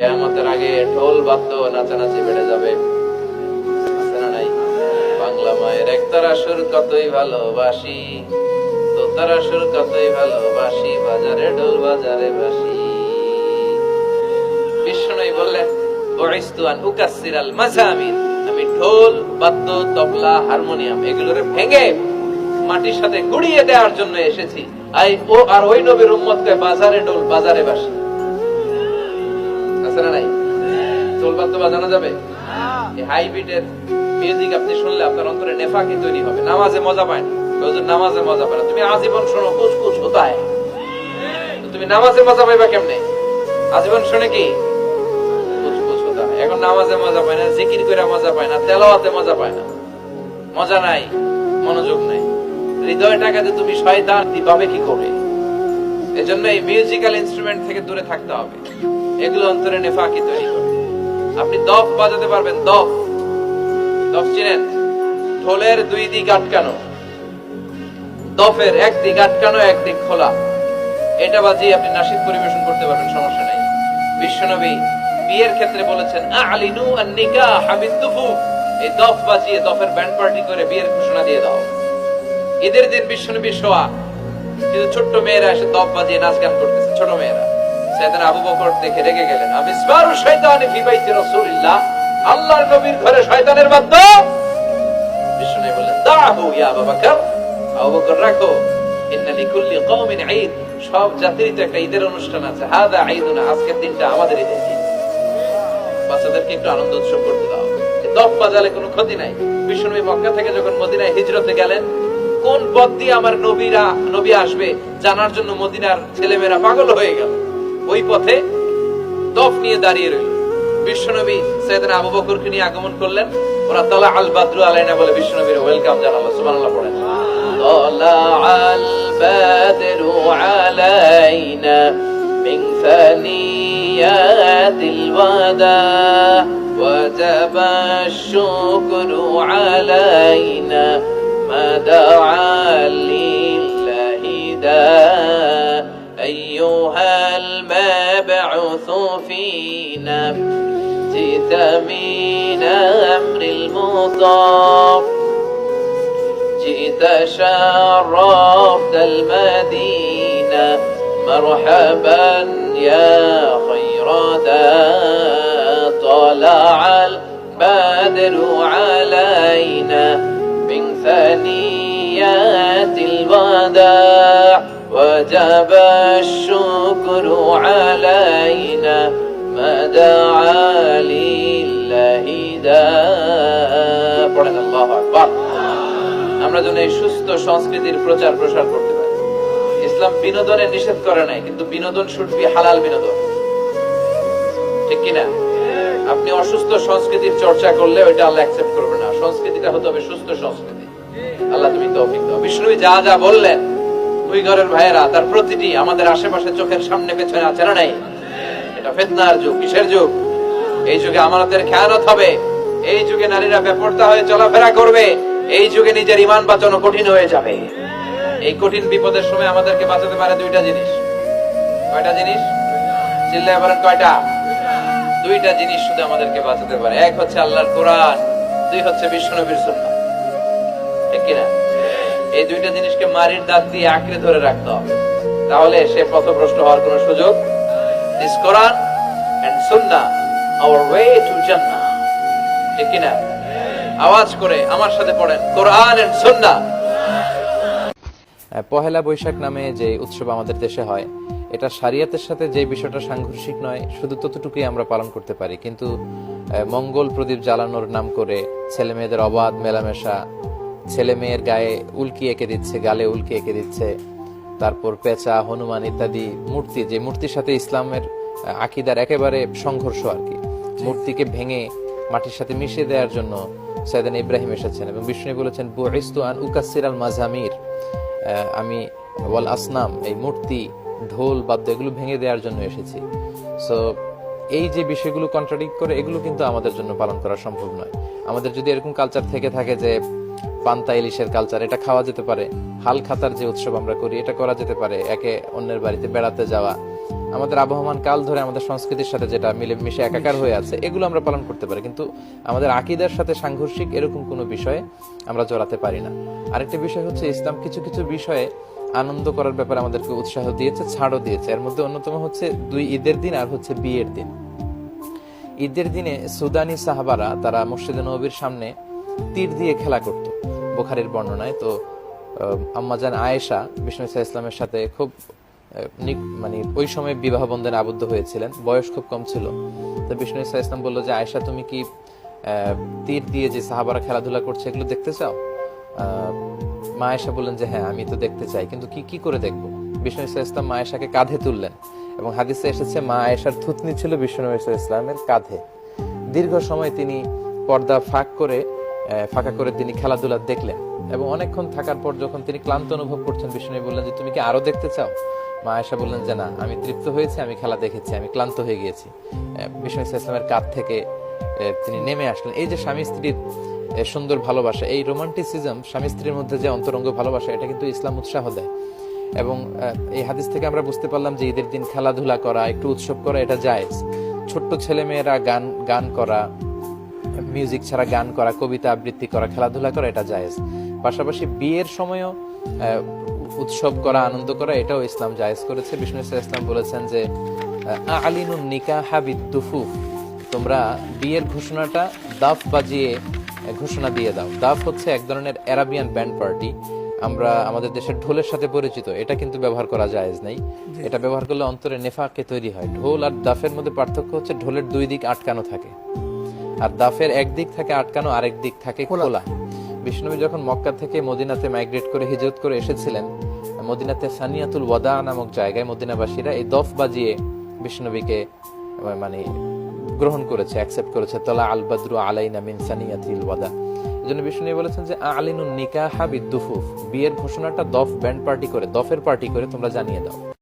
কেয়ামতের আগে ঢোল বাদ্য নাচানাচি বেড়ে যাবে। বাংলা মায়ের একতারা সুর কতই ভালোবাসি তো তারা সুর কতই ভালোবাসি, বাজারে ঢোল, বাজারে বাসি বিষ্ণুই বললেন আল মাজামির আমি ঢোল, বাদ্য, তবলা, হারমোনিয়াম এগুলোরে ভেঙে মাটির সাথে গুড়িয়ে দেওয়ার জন্য এসেছি। আই ও আর ওই নবীর উম্মত কয় বাজারে ঢোল, বাজারে বাসি আছে না নাই। ঢোল বাদ্য বাজানো যাবে। এই হাই বিটের মিউজিক আপনি শুনলে আপনার অন্তরে নেফাকি তৈরি হবে। নামাজে মজা পায় না। নামাজে মজা পায় না। তুমি আজীবন শোনো কুচ কুচ কোথায় তুমি নামাজে মজা পাইবা কেমনে? আজীবন শুনে কি? এখন নামাজে মজা পায় না, জিকির করে মজা পায় না, তেলাওয়াতে মজা পায় না। মজা নাই, মনোযোগ নাই। হৃদয়টাকে তুমি শয়তান, দিবাবে কি করে? এজন্য এই মিউজিক্যাল ইনস্ট্রুমেন্ট থেকে দূরে থাকতে হবে। এগুলো অন্তরে নেফাকি তৈরি করে। আপনি দফ বাজাতে পারবেন, দফ। দফ চিনেন? ঢোলের দুই দিক আটকানো। দফের এক দিক আটকানো, এক দিক খোলা। এটা বাজিয়ে আপনি নাসিদ পরিবেশন করতে পারবেন, সমস্যা নাই। বিশ্বনবী বিয়ের ক্ষেত্রে বলেছেন, আলিনু আন্নিকা হাবিদুফু এই দফ বাজিয়ে দফের ব্যান্ড পার্টি করে বিয়ের ঘোষণা দিয়ে দাও। ঈদের দিন বিশ্বনবী শোয়া। কিন্তু ছোট্ট মেয়েরা এসে দফ বাজিয়ে নাচ গান করতেছে, ছোট মেয়েরা। আবু বকর দেখে রেগে গেলেন। আল্লাহর নবীর ঘরে শয়তানের বাদ্য। বিষ্ণু বললেন, দাহু ইয়া আবু বকর। আবু বকর, রাখো। ইন্না লিকুল্লি কওমিন ঈদ। সব জাতিরই তো একটা ঈদের অনুষ্ঠান আছে। হাদা আজকের দিনটা আমাদের বাচ্চাদেরকে একটু আনন্দ উৎসব করতে দাও। দফ বাজালে কোনো ক্ষতি নাই। বিষ্ণুনবী মক্কা থেকে যখন মদিনায় হিজরতে গেলেন, কোন পথ দিয়ে আমার নবীরা, নবী আসবে, জানার জন্য মদিনার ছেলেমেয়েরা পাগল হয়ে গেল। ওই পথে দফ নিয়ে দাঁড়িয়ে রইল বিশ্বনবী সৈয়দনা আবু বকরকে নিয়ে আগমন করলেন ওরা তালা আল বাদরু আলাইনা বলে বিশ্বনবীর ওয়েলকাম জানালো সুবহানাল্লাহ পড়েন طلع البدر علينا من ثنيات الوداع وجب الشكر علينا ما دعا لله فينا جئت من أمر المطاف جئت شرفت المدينة مرحبا يا خير داء طلع البدر علينا من ثنيات الوداع. وجب الشكر علينا ما دعا لله داء পড়েন আল্লাহু আকবার আমরা যেন এই সুস্থ সংস্কৃতির প্রচার প্রসার করতে পারি ইসলাম বিনোদনে নিষেধ করে নাই কিন্তু বিনোদন শুড বি হালাল বিনোদন ঠিক কিনা আপনি অসুস্থ সংস্কৃতির চর্চা করলে ওইটা আল্লাহ অ্যাকসেপ্ট করবে না সংস্কৃতিটা হতে হবে সুস্থ সংস্কৃতি আল্লাহ তুমি তৌফিক দাও বিষ্ণুবী যা যা বললেন দুই ঘরের ভাইয়েরা, তার প্রতিটি আমাদের আশেপাশে চোখের সামনে, পেছনে আছে না নাই? এটা ফেতনার যুগ, কিসের যুগ? এই যুগে আমাদের খেয়ানত হবে। এই যুগে নারীরা বেপরদা হয়ে চলাফেরা করবে। এই যুগে নিজের ইমান বাঁচানো কঠিন হয়ে যাবে। এই কঠিন বিপদের সময় আমাদেরকে বাঁচাতে পারে দুইটা জিনিস। কয়টা জিনিস? বলেন কয়টা? দুইটা জিনিস শুধু আমাদেরকে বাঁচাতে পারে। এক হচ্ছে আল্লাহর কোরআন, দুই হচ্ছে বিশ্বনবীর সুন্নাহ। ঠিক কিনা? এই দুইটা জিনিসকে মারির দাঁত দিয়ে আঁকড়ে ধরে রাখতে হবে। তাহলে সে পথভ্রষ্ট হওয়ার কোনো সুযোগ কোরআন আওয়াজ করে আমার সাথে পহেলা বৈশাখ নামে যে উৎসব আমাদের দেশে হয়, এটা সারিয়াতের সাথে যে বিষয়টা সাংঘর্ষিক নয়, শুধু ততটুকুই আমরা পালন করতে পারি। কিন্তু মঙ্গল প্রদীপ জ্বালানোর নাম করে ছেলে মেয়েদের অবাধ মেলামেশা ছেলে মেয়ের গায়ে উল্কি এঁকে দিচ্ছে, গালে উল্কি এঁকে দিচ্ছে, তারপর পেঁচা, হনুমান ইত্যাদি মূর্তি, যে মূর্তির সাথে ইসলামের আকিদার একেবারে সংঘর্ষ আর কি। মূর্তিকে ভেঙে মাটির সাথে মিশিয়ে দেওয়ার জন্য সৈয়দান ইব্রাহিম এসেছেন এবং বিষ্ণু বলেছেন, বুইস্তু আন উকাসির আল মাজামির আমি ওয়াল আসনাম, এই মূর্তি, ঢোল, বাদ্য এগুলো ভেঙে দেওয়ার জন্য এসেছি। সো এই যে বিষয়গুলো কন্ট্রাডিক্ট করে, এগুলো কিন্তু আমাদের জন্য পালন করা সম্ভব নয়। আমাদের যদি এরকম কালচার থেকে থাকে যে পান্তা ইলিশের কালচার এটা খাওয়া যেতে পারে। হাল খাতার যে উৎসব আমরা করি, এটা করা যেতে পারে। একে অন্যের বাড়িতে বেড়াতে যাওয়া। আমাদের আবহমান কাল ধরে আমাদের সংস্কৃতির সাথে যেটা মিলে মিশে একাকার হয়ে আছে, এগুলো আমরা পালন করতে পারি। কিন্তু আমাদের আকিদার সাথে সাংঘর্ষিক এরকম কোনো বিষয়ে আমরা জড়াতে পারি না। আরেকটা বিষয় হচ্ছে ইসলাম কিছু কিছু বিষয়ে আনন্দ করার ব্যাপারে আমাদেরকে উৎসাহ দিয়েছে, ছাড়ও দিয়েছে। এর মধ্যে অন্যতম হচ্ছে দুই ঈদের দিন আর হচ্ছে বিয়ের দিন। ঈদের দিনে সুদানি সাহাবারা তারা মসজিদে নবীর সামনে তীর দিয়ে খেলা করত। বোখারির বর্ণনায়। তো আম্মাজান আয়েশা বিষ্ণু ইসা ইসলামের সাথে খুব মানে ওই সময় বিবাহ বন্ধনে আবদ্ধ হয়েছিলেন। বয়স খুব কম ছিল। তো বিষ্ণু ইসা ইসলাম বলল যে, আয়েশা, তুমি কি তীর দিয়ে যে সাহাবারা খেলাধুলা করছে, এগুলো দেখতে চাও? মা আয়েশা বললেন যে হ্যাঁ আমি তো দেখতে চাই। কিন্তু কি কি করে দেখব? বিষ্ণু ইসা ইসলাম মা আয়েশাকে কাঁধে তুললেন এবং হাদিসে এসেছে, মা আয়েশার থুতনি ছিল বিষ্ণু ইসা ইসলামের কাঁধে। দীর্ঘ সময় তিনি পর্দা ফাঁক করে ফাঁকা করে তিনি খেলাধুলা দেখলেন এবং অনেকক্ষণ থাকার পর যখন তিনি ক্লান্ত অনুভব করছেন বিষ্ণু বললেন যে, তুমি কি আরও দেখতে চাও? মা আয়েশা বললেন যে, না, আমি তৃপ্ত হয়েছি, আমি খেলা দেখেছি, আমি ক্লান্ত হয়ে গিয়েছি। বিষ্ণু ইসা ইসলামের কাঁধ থেকে তিনি নেমে আসলেন। এই যে স্বামী স্ত্রীর সুন্দর ভালোবাসা, এই রোমান্টিসিজম স্বামী স্ত্রীর মধ্যে যে অন্তরঙ্গ ভালোবাসা, এটা কিন্তু ইসলাম উৎসাহ দেয়। এবং এই হাদিস থেকে আমরা বুঝতে পারলাম যে, ঈদের দিন খেলাধুলা করা, একটু উৎসব করা, এটা জায়েজ। ছোট্ট ছেলেমেয়েরা গান গান করা মিউজিক ছাড়া গান করা কবিতা আবৃত্তি করা খেলাধুলা করা এটা জায়েজ। পাশাপাশি বিয়ের সময়ও উৎসব করা আনন্দ করা এটাও ইসলাম জায়েজ করেছে। বিষ্ণু ইসলাম ইসলাম বলেছেন যে আহ, নিকা নিকাহ বিদ্দুফুফ। তোমরা বিয়ের ঘোষণাটা দাফ বাজিয়ে ঘোষণা দিয়ে দাও। দাফ হচ্ছে এক ধরনের অ্যারাবিয়ান ব্যান্ড পার্টি। আমরা আমাদের দেশের ঢোলের সাথে পরিচিত। এটা কিন্তু ব্যবহার করা জায়েজ নেই। এটা ব্যবহার করলে অন্তরে নেফাকে তৈরি হয়। ঢোল আর দাফের মধ্যে পার্থক্য হচ্ছে ঢোলের দুই দিক আটকানো থাকে। আর দাফের এক দিক থাকে আটকানো আরেক দিক থাকে খোলা। বিষ্ণুবী যখন মক্কা থেকে মদিনাতে মাইগ্রেট করে হিজরত করে এসেছিলেন মদিনাতে সানিয়াতুল ওয়াদা নামক জায়গায় মদিনাবাসীরা এই দফ বাজিয়ে বিষ্ণুবীকে মানে গ্রহণ করেছে অ্যাকসেপ্ট করেছে তলা আল বাদরু আলাইনা মিন সানিয়াতিল ওয়াদা। এজন্য বিষ্ণু বলেছেন যে আলিনুন নিকাহা বিদ্দুফুফ। বিয়ের ঘোষণাটা দফ ব্যান্ড পার্টি করে দফের পার্টি করে তোমরা জানিয়ে দাও।